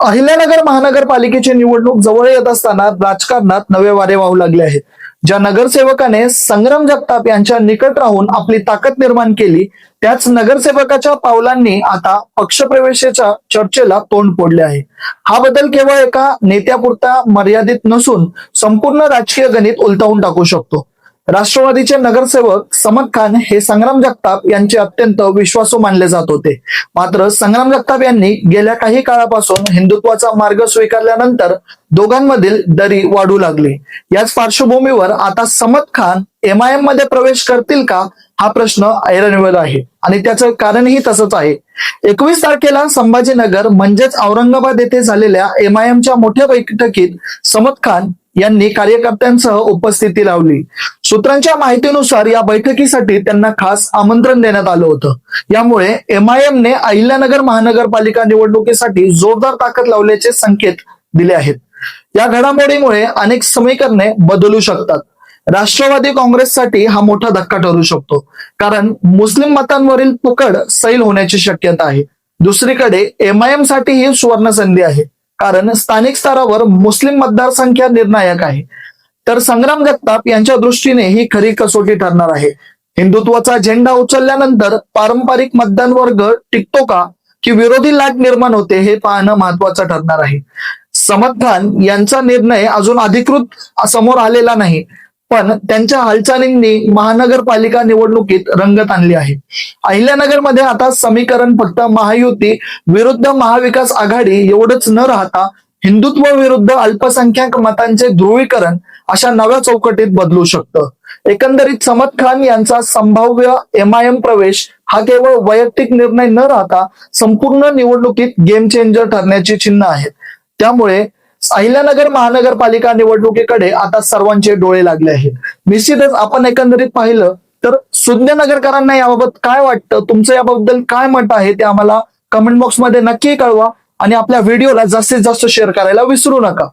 अहिल्यानगर महानगरपालिकेची निवडणूक जवळ येत असताना राजकारणात नवे वारे वाहू लागले आहेत. ज्या नगरसेवकाने संग्राम जगताप यांच्या निकट राहून आपली ताकद निर्माण केली त्याच नगरसेवकाच्या पावलांनी आता पक्षप्रवेशाच्या चर्चेला तोंड फोडले आहे. हा बदल केवळ एका नेत्यापुरता मर्यादित नसून संपूर्ण राजकीय गणित उलटावून टाकू शकतो. राष्ट्रवादीचे नगरसेवक समद खान हे संग्राम जगताप यांचे अत्यंत विश्वासू मानले जात होते. मात्र संग्राम जगताप यांनी गेल्या काही काळापासून हिंदुत्वाचा मार्ग स्वीकारल्यानंतर दोघांमधील दरी वाढू लागली. याच पार्श्वभूमीवर आता समद खान एमआयएममध्ये प्रवेश करतील का हा प्रश्न ऐरणीवर आहे आणि त्याचं कारणही तसंच आहे. एकवीस तारखेला संभाजीनगर म्हणजेच औरंगाबाद येथे झालेल्या एमआयएमच्या मोठ्या बैठकीत समद खान यांनी कार्यकर्त्यांसह उपस्थिती लावली. सूत्रांच्या माहितीनुसार या बैठकीसाठी त्यांना खास आमंत्रण देण्यात आलं होतं. यामुळे एमआयएमने अहिल्यानगर महानगरपालिका निवडणुकीसाठी जोरदार ताकद लावल्याचे संकेत दिले आहेत. या घडामोडीमुळे अनेक समीकरणे बदलू शकतात. राष्ट्रवादी काँग्रेससाठी हा मोठा धक्का ठरू शकतो. कारण मुस्लिम मतांवरील पकड सैल होण्याची शक्यता आहे. दुसरीकडे एमआयएमसाठी ही सुवर्ण संधी आहे. कारण स्थानिक स्तरावर मुस्लिम मतदारसंख्या निर्णायक आहे. तर संग्राम जगताप यांच्या दृष्टीने ही खरी कसोटी ठरणार आहे. हिंदुत्वाचा झेंडा उचलल्यानंतर पारंपरिक मतदान वर्ग टिकतो का? की विरोधी लाट निर्माण होते हे पाहणं महत्वाचं ठरणार आहे. समद खान यांचा निर्णय अजून अधिकृत समोर आलेला नाही. पण त्यांच्या हालचालींनी महानगरपालिका निवडणुकीत रंगत आणली आहे. अहिल्यानगरमध्ये आता समीकरण फक्त महायुती विरुद्ध महाविकास आघाडी एवढंच न राहता हिंदुत्व विरुद्ध अल्पसंख्याक मतांचे ध्रुवीकरण अशा नव्या चौकटीत बदलू शकतं. एकंदरीत समद खान यांचा संभाव्य एमआयएम प्रवेश हा केवळ वैयक्तिक निर्णय न राहता संपूर्ण निवडणुकीत गेम चेंजर ठरण्याची चिन्ह आहेत. त्यामुळे अहिल्यानगर महानगरपालिका निवडणुकीकडे आता सर्वांचे डोळे लागले आहेत. निश्चितच आपण एकंदरीत पाहिलं तर सुज्ञनगरकरांना याबाबत काय वाटतं? तुमचं याबद्दल काय मत आहे ते आम्हाला कमेंट बॉक्समध्ये नक्की कळवा आणि आपल्या व्हिडिओला जास्तीत जास्त शेअर करायला विसरू नका.